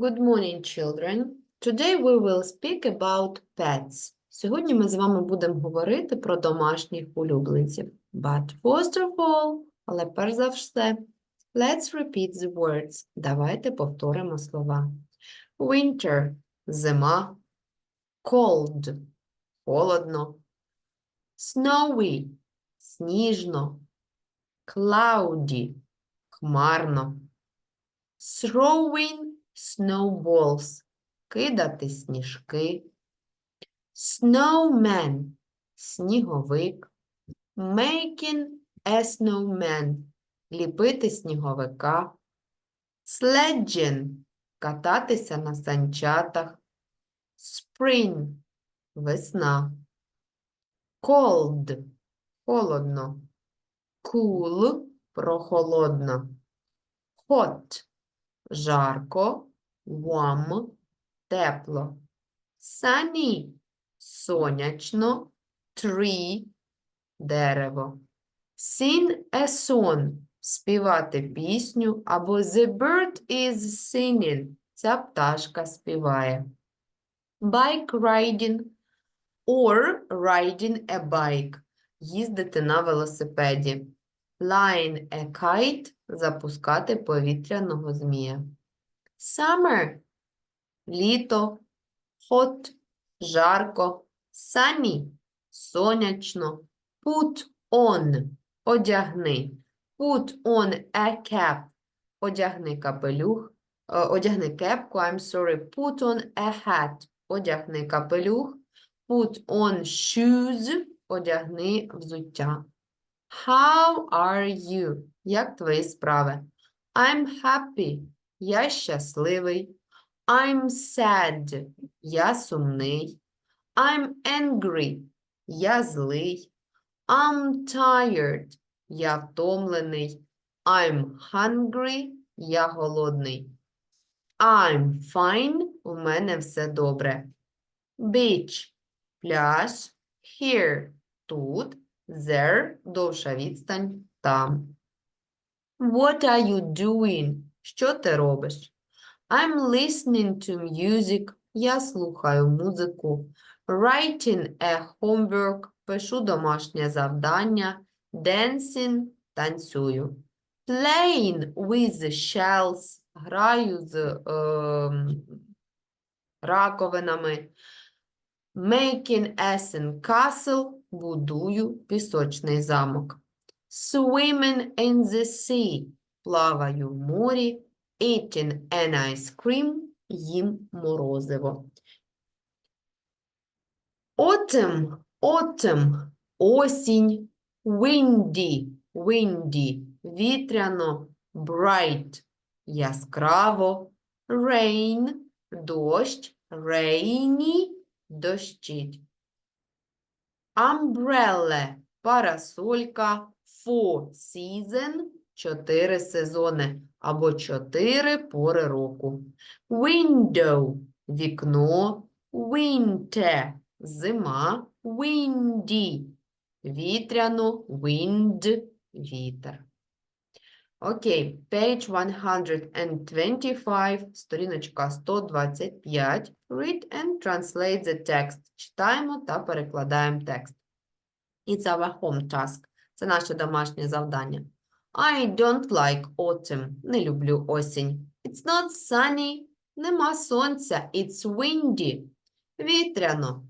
Good morning, children. Today we will speak about pets. Сьогодні ми з вами будемо говорити про домашніх улюбленців. But first of all, але перш за все, let's repeat the words. Давайте повторимо слова. Winter – зима. Cold – холодно. Snowy – сніжно. Cloudy – хмарно. Throwing snowballs – кидати сніжки. Snowman – сніговик. Making a snowman – ліпити сніговика. Sledging – кататися на санчатах. Spring – весна. Cold – холодно. Cool – прохолодно. Hot – жарко. Warm – тепло. Sunny – сонячно. Tree – дерево. Sing a song – співати пісню, або The bird is singing – ця пташка співає. Bike riding or riding a bike – їздити на велосипеді. Flying a kite – запускати повітряного змія. Summer – літо. Hot – жарко. Sunny – сонячно. Put on – одягни. Put on a cap – одягни капелюх. Е, Одягни кепку, I'm sorry. Put on a hat – одягни капелюх. Put on shoes – одягни взуття. How are you? Як твої справи? I'm happy. Я щасливий. I'm sad. Я сумний. I'm angry. Я злий. I'm tired. Я втомлений. I'm hungry. Я голодний. I'm fine. У мене все добре. Beach. Пляж. Here. Тут. There. Довша відстань. Там. What are you doing? Що ти робиш? I'm listening to music. Я слухаю музику. Writing a homework. Пишу домашнє завдання. Dancing. Танцюю. Playing with shells. Граю з ем, раковинами. Making a sandcastle. Будую пісочний замок. Swimming in the sea. Плаваю в морі. Eating an ice cream. Їм морозиво. Autumn, autumn, осінь, windy, windy, вітряно, bright, яскраво, rain, дощ, rainy, дощить. Umbrella, парасолька, four season, чотири сезони або чотири пори року. Window, вікно, winter, зима, windy, вітряно, wind, вітер. Окей, page 125, сторіночка 125. Read and translate the text. Читаємо та перекладаємо текст. It's our home task. Це наше домашнє завдання. I don't like autumn. Не люблю осінь. It's not sunny. Нема сонця. It's windy. Вітряно.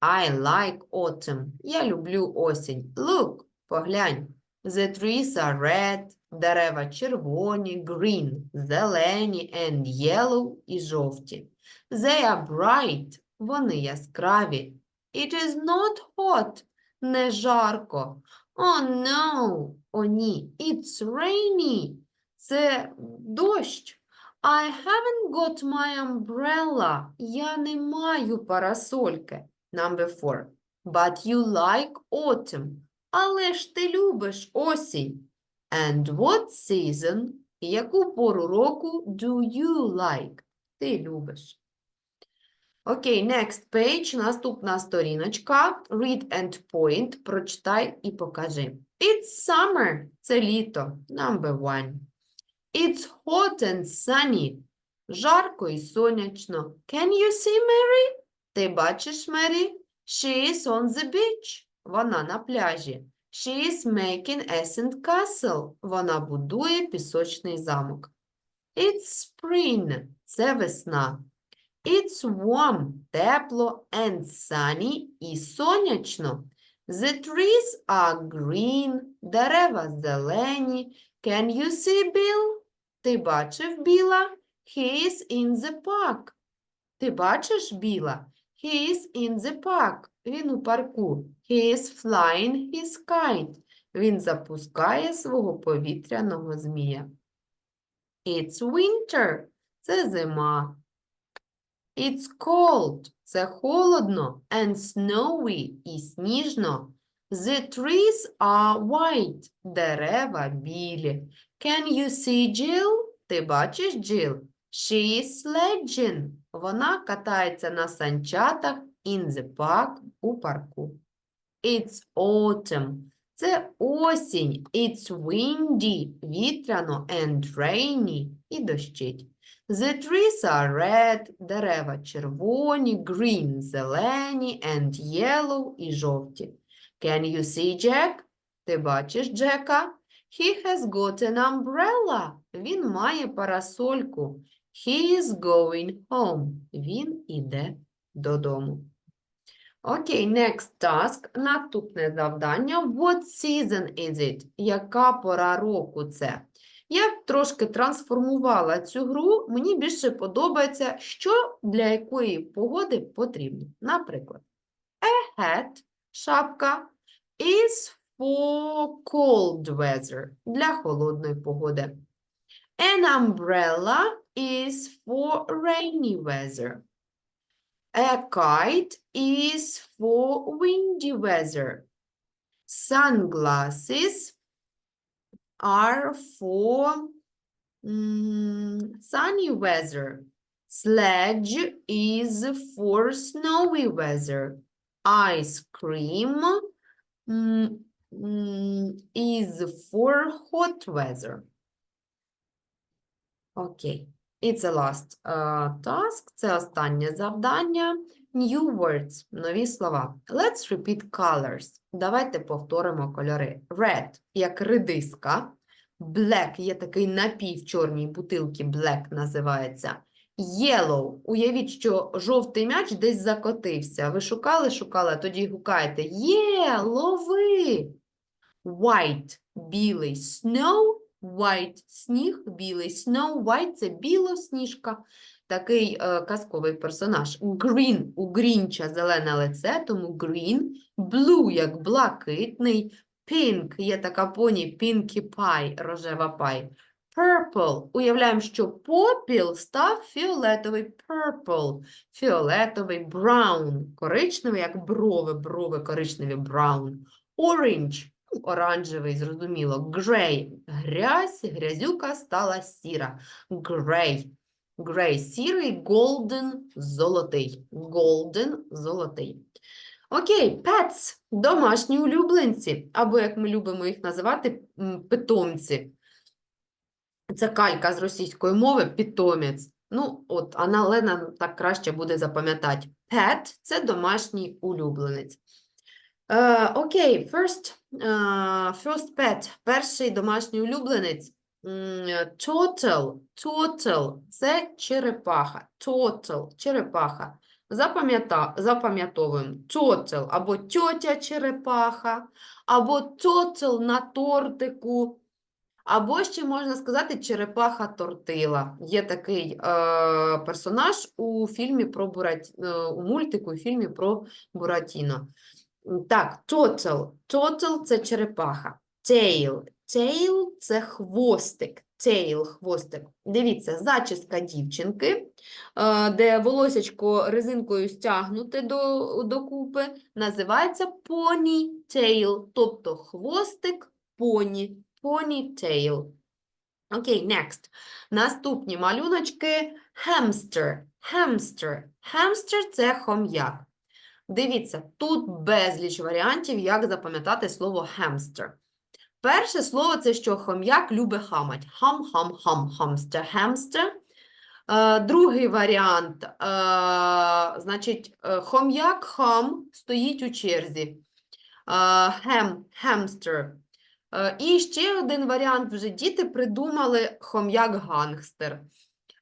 I like autumn. Я люблю осінь. Look, поглянь. The trees are red. Дерева червоні, green, зелені and yellow і жовті. They are bright. Вони яскраві. It is not hot. Не жарко. Oh no. О ні. It's rainy. Це дощ. I haven't got my umbrella. Я не маю парасольки. Number four. But you like autumn. Але ж ти любиш осінь. And what season? Яку пору року do you like? Ти любиш. Окей, next page, наступна сторіночка. Read and point. Прочитай і покажи. It's summer. Це літо. Number one. It's hot and sunny. Жарко і сонячно. Can you see Mary? Ти бачиш Мері? She is on the beach. Вона на пляжі. She is making sand castle. Вона будує пісочний замок. It's spring. Це весна. It's warm. Тепло and sunny і сонячно. The trees are green. Дерева зелені. Can you see Bill? Ти бачив Біла? He is in the park. Ти бачиш Біла? He is in the park. Він у парку. He is flying his kite. Він запускає свого повітряного змія. It's winter. Це зима. It's cold. Це холодно. And snowy. І сніжно. The trees are white. Дерева білі. Can you see Jill? Ти бачиш Jill? She is sledging. Вона катається на санчатах in the park у парку. It's autumn. Це осінь. It's windy. Вітряно and rainy. І дощить. The trees are red. Дерева червоні, green – зелені and yellow – і жовті. Can you see Jack? Ти бачиш Джека? He has got an umbrella. Він має парасольку. He is going home. Він іде додому. Окей, next task. Наступне завдання. What season is it? Яка пора року це? Я трошки трансформувала цю гру. Мені більше подобається, що для якої погоди потрібно. Наприклад, a hat – шапка is for cold weather – для холодної погоди. An umbrella is for rainy weather. A kite is for windy weather. Sunglasses are for mm, sunny weather. Sledge is for snowy weather. Ice cream mm, mm, is for hot weather. Окей. It's the last uh, task. Це останнє завдання. New words. Нові слова. Let's repeat colors. Давайте повторимо кольори. Red, як редиска. Black, є такий напій в чорній бутилці, black називається. Yellow. Уявіть, що жовтий м'яч десь закотився. Ви шукали, шукали, тоді гукаєте. Є, лови! White – білий. Snow – white – сніг, білий. Snow White – це білосніжка. Такий е, казковий персонаж. Green – у Грінча зелене лице, тому green. Blue – як блакитний. Pink – є така поні Pinkie Pie – рожева пай. Purple. Уявляємо, що попіл став фіолетовий. Purple. Фіолетовий. Brown. Коричневий, як брови. Брови коричневі. Brown. Orange. Оранжевий, зрозуміло. Grey. Грязь. Грязюка стала сіра. Grey. Grey. Сірий. Golden. Золотий. Golden. Золотий. Окей, pets. Домашні улюбленці. Або, як ми любимо їх називати, питомці. Це калька з російської мови, питомець. Ну, от, а на Лена так краще буде запам'ятати. Pet – це домашній улюбленець. Е, Окей, first, е, first pet, перший домашній улюбленець. М, Total, total – це черепаха. Total – черепаха. Запам'ятовуємо. Total або тьотя черепаха, або total на тортику. Або ще можна сказати черепаха тортила. Є такий е, персонаж у фільмі про Бурат... е, у мультику, у фільмі про Буратіно. Так, total. Total – це черепаха. Tail. Tail – це хвостик. Tail – хвостик. Дивіться, зачіска дівчинки, е, де волосячко резинкою стягнуте до, докупи, називається ponytail, тобто хвостик поні. Ponytail. Окей, next. Наступні малюночки. Hamster. Hamster. Hamster – це хом'як. Дивіться, тут безліч варіантів, як запам'ятати слово hamster. Перше слово – це що хом'як любить хамать. Хам, хам, хам, хамстер, хамстер. Е, Другий варіант. е, Значить, е, хом'як хам стоїть у черзі. Хем, хемстер. І ще один варіант вже діти придумали хом'як гангстер.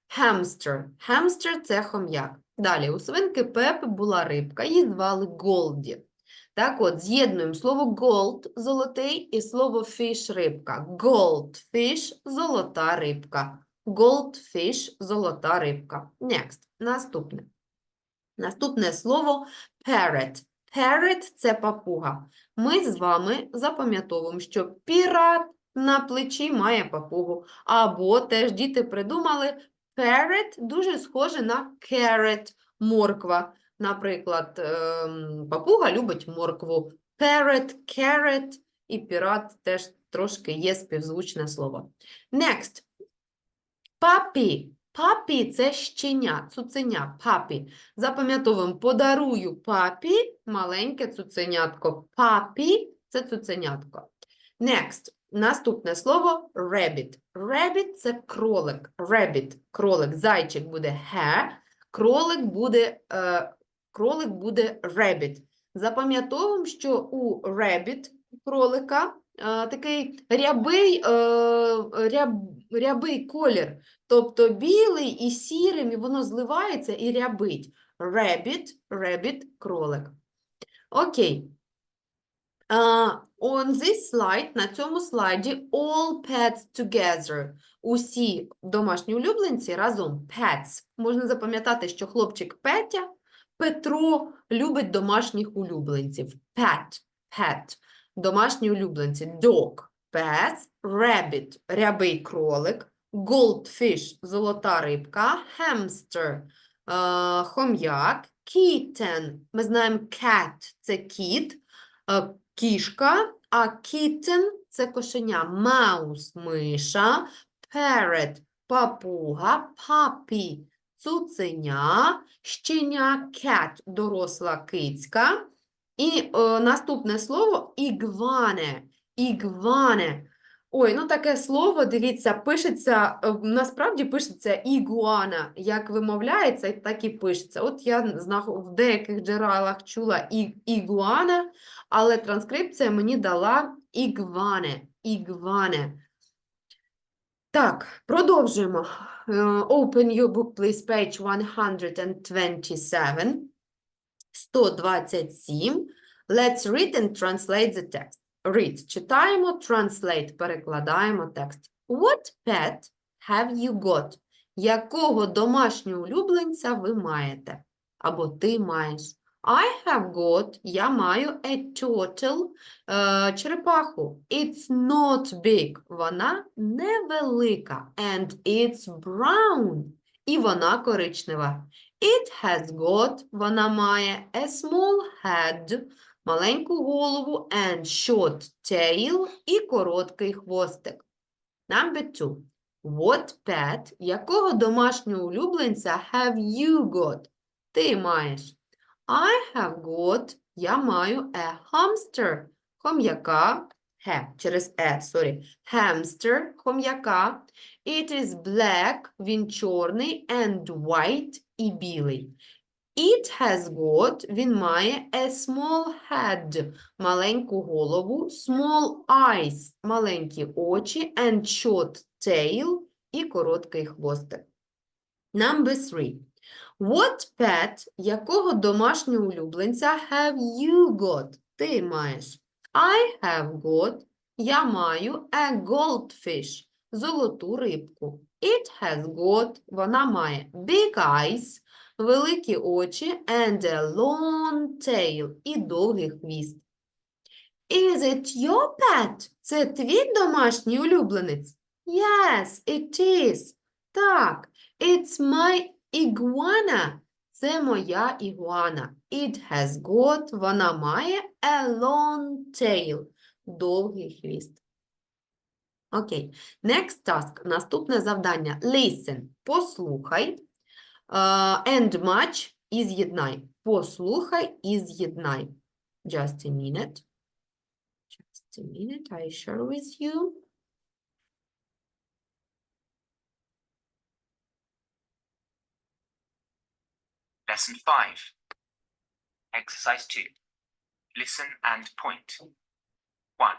Хемстер. Хемстер – це хом'як. Далі, у свинки Пепи була рибка, її звали Голді. Так от, з'єднуємо слово gold – золотий і слово fish – рибка. Goldfish – золота рибка. Goldfish – золота рибка. Next. Наступне. Наступне слово parrot. Parrot – це папуга. Ми з вами запам'ятовуємо, що пірат на плечі має папугу. Або теж діти придумали parrot дуже схоже на carrot – морква. Наприклад, ем, папуга любить моркву. Parrot, carrot і пірат теж трошки є співзвучне слово. Next. Папі. Папі – це щеня, цуценя, папі. Запам'ятовуємо, подарую папі маленьке цуценятко. Папі – це цуценятко. Next. Наступне слово rabbit. Rabbit – це кролик. Rabbit – кролик. Зайчик буде hare, кролик буде, е, кролик буде rabbit. Запам'ятовуємо, що у rabbit, кролика, е, такий рябий, е, ряб, рябий колір. Тобто білий і сірим, і воно зливається і рябить. Rabbit, rabbit, кролик. Окей. Uh, on this slide, на цьому слайді, all pets together. Усі домашні улюбленці разом. Pets. Можна запам'ятати, що хлопчик Петя, Петро любить домашніх улюбленців. Pet, pet. Домашні улюбленці. Dog, pet, rabbit, рябий кролик, goldfish, золота рибка, hamster, е, хом'як, kitten. Ми знаємо cat – це кіт, е, кішка, а kitten – це кошеня, маус – миша, parrot – папуга, puppy – цуценя, щеня – cat – доросла кицька. І е, наступне слово ігване. Ігване. Ой, ну таке слово, дивіться, пишеться, е, насправді пишеться ігуана. Як вимовляється, так і пишеться. От я в деяких джерелах чула ігуана, але транскрипція мені дала ігване. Ігване. Так, продовжуємо. Е, Open your book, please, page 127. 127. Let's read and translate the text. Read. Читаємо, translate, перекладаємо текст. What pet have you got? Якого домашнього улюбленця ви маєте? Або ти маєш. I have got, я маю a turtle, е, черепаху. It's not big, вона невелика. And it's brown, і вона коричнева. It has got, вона має a small head, маленьку голову and short tail і короткий хвостик. Number two. What pet, якого домашнього улюбленця have you got? Ти маєш. I have got, я маю a hamster, хом'яка, he, через e, sorry, hamster, хом'яка. It is black, він чорний, and white, і білий. It has got, він має a small head, маленьку голову, small eyes, маленькі очі, and short tail, і короткий хвостик. Number three. What pet, якого домашнього улюбленця have you got? Ти маєш. I have got, я маю a goldfish, золоту рибку. It has got, вона має big eyes, великі очі and a long tail і довгий хвіст. Is it your pet? Це твій домашній улюбленець? Yes, it is. Так, it's my iguana. Це моя ігуана. It has got, вона має a long tail. Довгий хвіст. Окей. Next task. Наступне завдання. Listen. Послухай. Uh, and match і з'єднай. Послухай і з'єднай. Just a minute. Just a minute. I share with you. Lesson 5. Exercise 2. Listen and point. 1.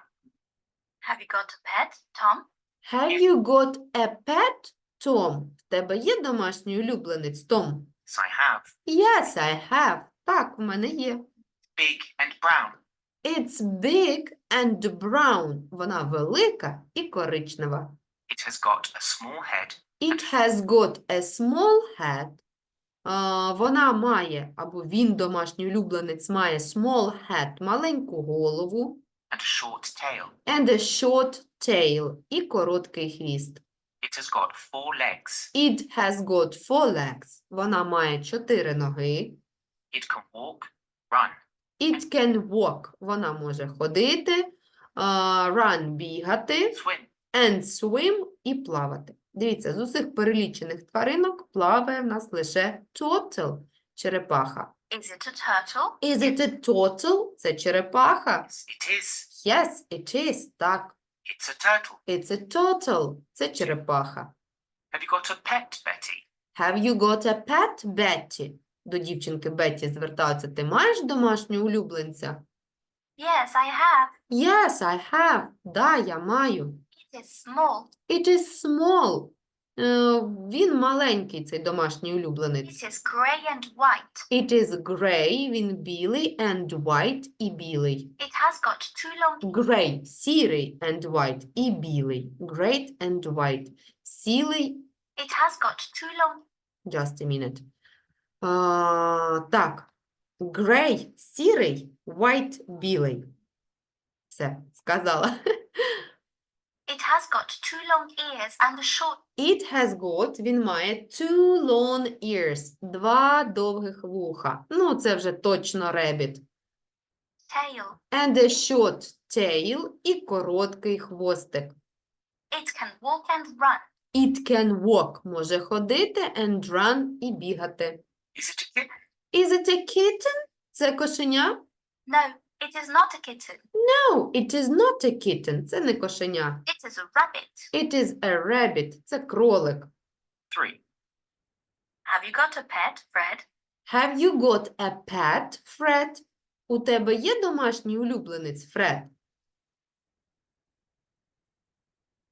Have you got a pet, Tom? Have you got a pet, Tom? В тебе є домашній улюбленець, Том? Yes, I have. Yes, I have. Так, в мене є. Big and brown. It's big and brown. Вона велика і коричнева. It has got a small head It has got a small head. Вона має, або він, домашній улюбленець, має small head, маленьку голову, and a short tail. and a short tail, і короткий хвіст. It has got four legs. It has got four legs. Вона має чотири ноги. It can walk, run. It can walk. Вона може ходити, а, run – бігати, swim. and swim – і плавати. Дивіться, з усіх перелічених тваринок плаває в нас лише turtle – черепаха. Is it a turtle? Is it a turtle? Це черепаха. Yes, it is. Yes, it is. Так, It's a turtle. it's a turtle. Це черепаха. Have you got a pet, Betty? Have you got a pet, Betty? До дівчинки Бетті звертаються. Ти маєш домашнього улюбленця? Yes, I have. Yes, I have. Да, я маю. It is small. It is small. Е, він маленький, цей домашній улюбленець. It is grey and white. It is grey, він білий, and white і білий. It has got two long Grey, сірий, and white і білий. Great and white. Сілий, It has got two long just a minute. А, так, grey, сірий, white, білий. Все, сказала. Has got two long ears and a short It has got, він має two long ears, два довгих вуха. Ну, це вже точно rabbit. tail. And a short tail і короткий хвостик. It can walk and run. It can walk, може ходити, and run і бігати. Is it a kitten? Is it a kitten? Це кошеня? No, it is not a kitten. No, it is not a kitten. Це не кошеня. It is a rabbit. It is a rabbit. Це кролик. 3. Have you got a pet, Fred? Have you got a pet, Fred? У тебе є домашній улюбленець, Фред?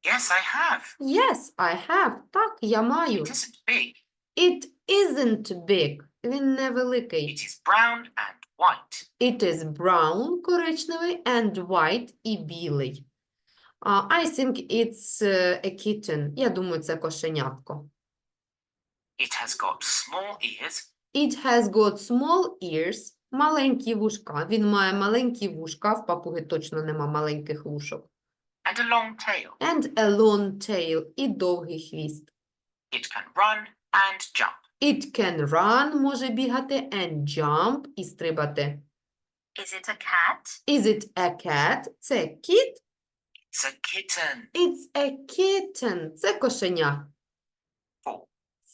Yes, I have. Yes, I have. Так, я маю. It isn't big. It isn't big. Він невеликий. It is brown and white. It is brown, коричневий, and white і білий. Uh, I think it's uh, a kitten. Я думаю, це кошенятко. It has got small ears It has got small ears. Маленькі вушка. Він має маленькі вушка. В папуги точно нема маленьких вушок. and a long tail. And a long tail. І довгий хвіст. It can run and jump. It can run, може бігати, and jump, і стрибати. Is it a cat? Is it a cat? Це кіт? It's a kitten. It's a kitten. Це кошеня. Four.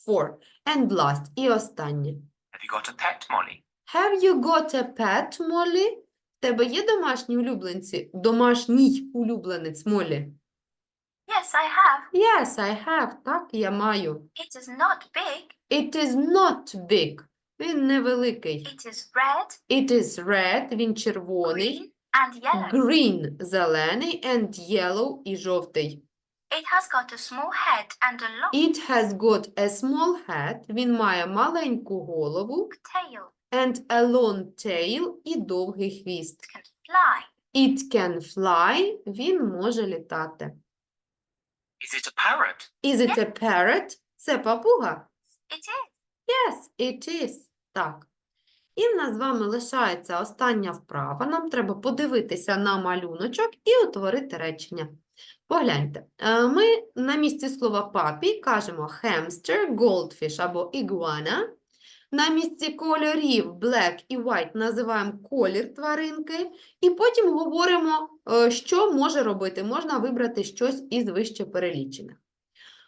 Four. And last. І останнє. Have you got a pet, Molly? Have you got a pet, Molly? В тебе є домашні улюбленці? Домашній улюбленець, Молі? Yes, I have. Yes, I have. Так, я маю. It is not big. It is not big. Він невеликий. It is red, It is red. Він червоний. green, and yellow. Green – зелений. And yellow – і жовтий. It has got a small head and a long It has got a small head. Він має маленьку голову. tail. And a long tail і довгий хвіст. It can fly. It can fly. Він може літати. Is it a parrot? Is it a parrot? Це папуга? It is. Yes, it is. Так. І в нас з вами лишається остання вправа. Нам треба подивитися на малюночок і утворити речення. Погляньте, е, ми на місці слова папі кажемо hamster, goldfish або iguana. На місці кольорів black і white називаємо колір тваринки. І потім говоримо, е, що може робити. Можна вибрати щось із вище перелічених.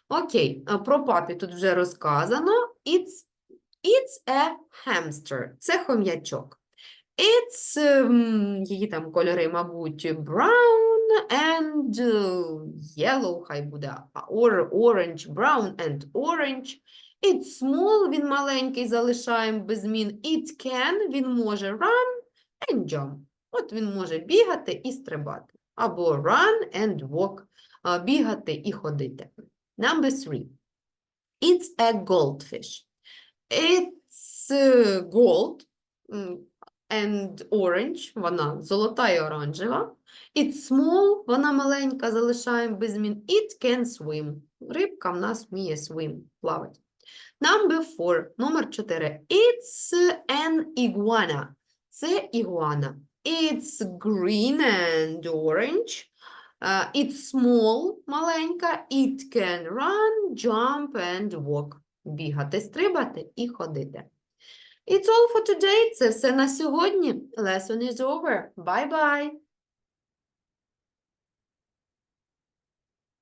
Окей, е, про папі тут вже розказано. It's, it's a hamster. Це хом'ячок. It's, ем, її там кольори, мабуть, brown and е, yellow, хай буде, or, orange, brown and orange. It's small, він маленький, залишаємо без змін. It can, він може run and jump. От він може бігати і стрибати. Або run and walk, бігати і ходити. Number three. It's a goldfish. It's uh, gold and orange, вона золота і оранжева. It's small, вона маленька, залишаємо без змін. It can swim. Рибка в нас вміє swim, плавати. Number four, номер 4. It's an iguana. Це ігуана. It's green and orange. Uh, it's small, маленька. It can run, jump and walk. Бігати, стрибати і ходити. It's all for today. Це все на сьогодні. Lesson is over. Bye-bye.